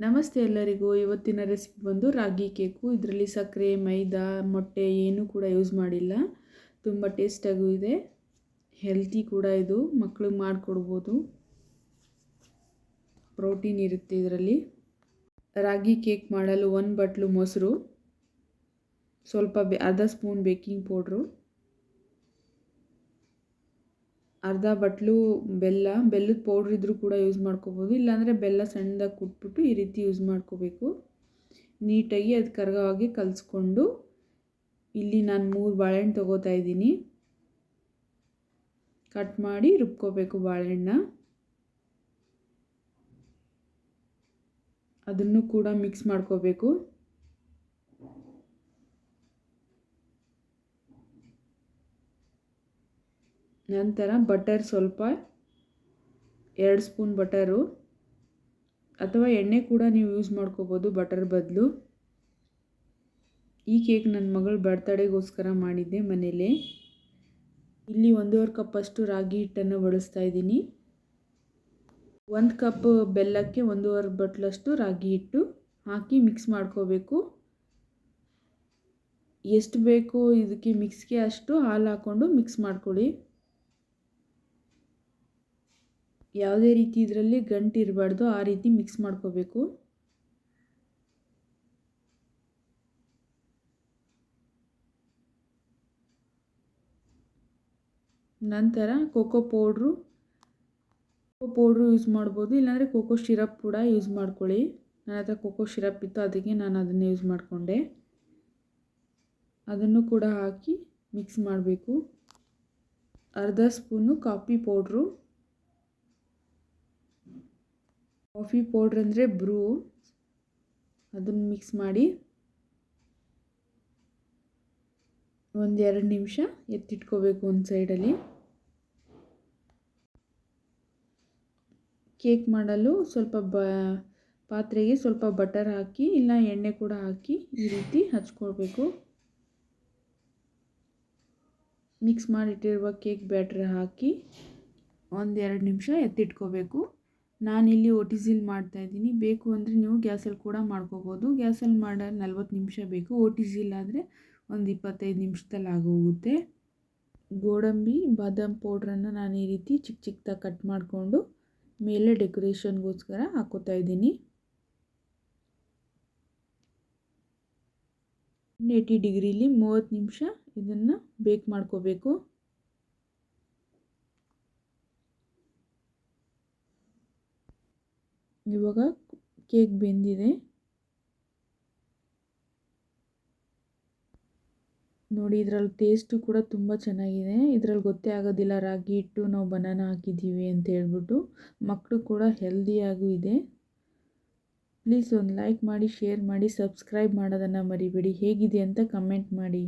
ನಮಸ್ತೆ ಎಲ್ಲರಿಗೂ. ಇವತ್ತಿನ ರೆಸಿಪಿ ಬಂದು ರಾಗಿ ಕೇಕು. ಇದರಲ್ಲಿ ಸಕ್ಕರೆ, ಮೈದಾ, ಮೊಟ್ಟೆ ಏನೂ ಕೂಡ ಯೂಸ್ ಮಾಡಿಲ್ಲ. ತುಂಬ ಟೇಸ್ಟಾಗೂ ಇದೆ. ಹೆಲ್ತಿ ಕೂಡ ಇದು. ಮಕ್ಳಿಗೆ ಮಾಡಿಕೊಡ್ಬೋದು. ಪ್ರೋಟೀನ್ ಇರುತ್ತೆ ಇದರಲ್ಲಿ. ರಾಗಿ ಕೇಕ್ ಮಾಡಲು ಒಂದು ಬಟ್ಲು ಮೊಸರು. ಸ್ವಲ್ಪ ಬೆ, ಅರ್ಧ ಸ್ಪೂನ್ ಬೇಕಿಂಗ್ ಪೌಡ್ರು ಅರ್ಧ ಬಟ್ಲು, ಬೆಲ್ಲ, ಬೆಲ್ಲದ ಪೌಡ್ರ್ ಇದ್ದರೂ ಕೂಡ ಯೂಸ್ ಮಾಡ್ಕೋಬೋದು. ಇಲ್ಲಾಂದರೆ ಬೆಲ್ಲ ಸಣ್ಣದಾಗಿ ಕುಟ್ಬಿಟ್ಟು ಈ ರೀತಿ ಯೂಸ್ ಮಾಡ್ಕೋಬೇಕು. ನೀಟಾಗಿ ಅದು ಕರ್ಗವಾಗಿ ಕಲಸ್ಕೊಂಡು ಇಲ್ಲಿ ನಾನು ಮೂರು ಬಾಳೆಹಣ್ಣು ತೊಗೋತಾ ಇದ್ದೀನಿ. ಕಟ್ ಮಾಡಿ ರುಬ್ಕೋಬೇಕು ಬಾಳೆಹಣ್ಣ. ಅದನ್ನು ಕೂಡ ಮಿಕ್ಸ್ ಮಾಡ್ಕೋಬೇಕು. ನಂತರ ಬಟರ್ ಸ್ವಲ್ಪ, ಎರಡು ಸ್ಪೂನ್ ಬಟರು, ಅಥವಾ ಎಣ್ಣೆ ಕೂಡ ನೀವು ಯೂಸ್ ಮಾಡ್ಕೋಬೋದು ಬಟರ್ ಬದಲು. ಈ ಕೇಕ್ ನನ್ನ ಮಗಳು ಬರ್ತಡೇಗೋಸ್ಕರ ಮಾಡಿದ್ದೆ ಮನೇಲಿ. ಇಲ್ಲಿ ಒಂದೂವರೆ ಕಪ್ಪಷ್ಟು ರಾಗಿ ಹಿಟ್ಟನ್ನು ಬಳಸ್ತಾ ಇದ್ದೀನಿ. ಒಂದು ಕಪ್ ಬೆಲ್ಲಕ್ಕೆ ಒಂದೂವರೆ ಬಟ್ಲಷ್ಟು ರಾಗಿ ಹಿಟ್ಟು ಹಾಕಿ ಮಿಕ್ಸ್ ಮಾಡ್ಕೋಬೇಕು. ಎಷ್ಟು ಬೇಕೋ ಇದಕ್ಕೆ ಮಿಕ್ಸ್ಗೆ ಅಷ್ಟು ಹಾಲು ಹಾಕ್ಕೊಂಡು ಮಿಕ್ಸ್ ಮಾಡ್ಕೊಳ್ಳಿ. ಯಾವುದೇ ರೀತಿ ಇದರಲ್ಲಿ ಗಂಟು ಇರಬಾರ್ದು, ಆ ರೀತಿ ಮಿಕ್ಸ್ ಮಾಡ್ಕೋಬೇಕು. ನಂತರ cocoa powder cocoa powder use ಮಾಡ್ಬೋದು. ಇಲ್ಲಾಂದರೆ ಕೋಕೋ ಶಿರಪ್ ಕೂಡ ಯೂಸ್ ಮಾಡ್ಕೊಳ್ಳಿ. ನನ್ನ ಹತ್ರ ಕೋಕೋ ಶಿರಪ್ ಇತ್ತು, ಅದಕ್ಕೆ ನಾನು ಅದನ್ನು ಯೂಸ್ ಮಾಡಿಕೊಂಡೆ. ಅದನ್ನು ಕೂಡ ಹಾಕಿ ಮಿಕ್ಸ್ ಮಾಡಬೇಕು. ಅರ್ಧ spoon coffee powder coffee powder ಅಂದರೆ ಬ್ರೂ. ಅದನ್ನು ಮಿಕ್ಸ್ ಮಾಡಿ ಒಂದೆರಡು ನಿಮಿಷ ಎತ್ತಿಟ್ಕೋಬೇಕು ಒಂದು ಸೈಡಲ್ಲಿ ಕೇಕ್ ಮಾಡಲು ಸ್ವಲ್ಪ ಬ, ಪಾತ್ರೆಗೆ ಸ್ವಲ್ಪ ಬಟರ್ ಹಾಕಿ, ಇಲ್ಲ ಎಣ್ಣೆ ಕೂಡ ಹಾಕಿ ಈ ರೀತಿ ಹಚ್ಕೊಳ್ಬೇಕು. ಮಿಕ್ಸ್ ಮಾಡಿಟ್ಟಿರುವ ಕೇಕ್ ಬ್ಯಾಟ್ರ್ ಹಾಕಿ ಒಂದೆರಡು ನಿಮಿಷ ಎತ್ತಿಟ್ಕೋಬೇಕು. ನಾನಿಲ್ಲಿ ಮಾಡ್ತಾ ಇದ್ದೀನಿ. ಬೇಕು ಅಂದರೆ ನೀವು ಗ್ಯಾಸಲ್ಲಿ ಕೂಡ ಮಾಡ್ಕೋಬೋದು. ಗ್ಯಾಸಲ್ಲಿ ಮಾಡೋ ನಲ್ವತ್ತು ನಿಮಿಷ ಬೇಕು. ಓಟಿಸಿಲ್ ಆದರೆ ಒಂದು ಇಪ್ಪತ್ತೈದು ನಿಮಿಷದಲ್ಲಿ ಆಗೋಗುತ್ತೆ. ಗೋಡಂಬಿ, ಬಾದಾಮ್ ಪೌಡ್ರನ್ನು ನಾನು ಈ ರೀತಿ ಚಿಕ್ಕ ಚಿಕ್ಕದಾಗಿ ಕಟ್ ಮಾಡಿಕೊಂಡು ಮೇಲೆ ಡೆಕೋರೇಷನ್ಗೋಸ್ಕರ ಹಾಕೋತಾ ಇದ್ದೀನಿ. ಏಯ್ಟಿ ಡಿಗ್ರೀಲಿ ಮೂವತ್ತು ನಿಮಿಷ ಇದನ್ನು ಬೇಕ್ ಮಾಡ್ಕೋಬೇಕು. ಇವಾಗ ಕೇಕ್ ಬೆಂದಿದೆ. ನೋಡಿ, ಇದರಲ್ಲಿ ಟೇಸ್ಟು ಕೂಡ ತುಂಬ ಚೆನ್ನಾಗಿದೆ. ಇದರಲ್ಲಿ ಗೊತ್ತೇ ಆಗೋದಿಲ್ಲ, ರಾಗಿ ಹಿಟ್ಟು ನಾವು ಬನಾನ ಹಾಕಿದ್ದೀವಿ ಅಂತ ಹೇಳ್ಬಿಟ್ಟು. ಮಕ್ಕಳು ಕೂಡ ಹೆಲ್ದಿಯಾಗೂ ಇದೆ. ಪ್ಲೀಸ್ ಒಂದು ಲೈಕ್ ಮಾಡಿ ಶೇರ್ ಮಾಡಿ ಸಬ್ಸ್ಕ್ರೈಬ್ ಮಾಡೋದನ್ನು ಮರಿಬೇಡಿ. ಹೇಗಿದೆ ಅಂತ ಕಮೆಂಟ್ ಮಾಡಿ.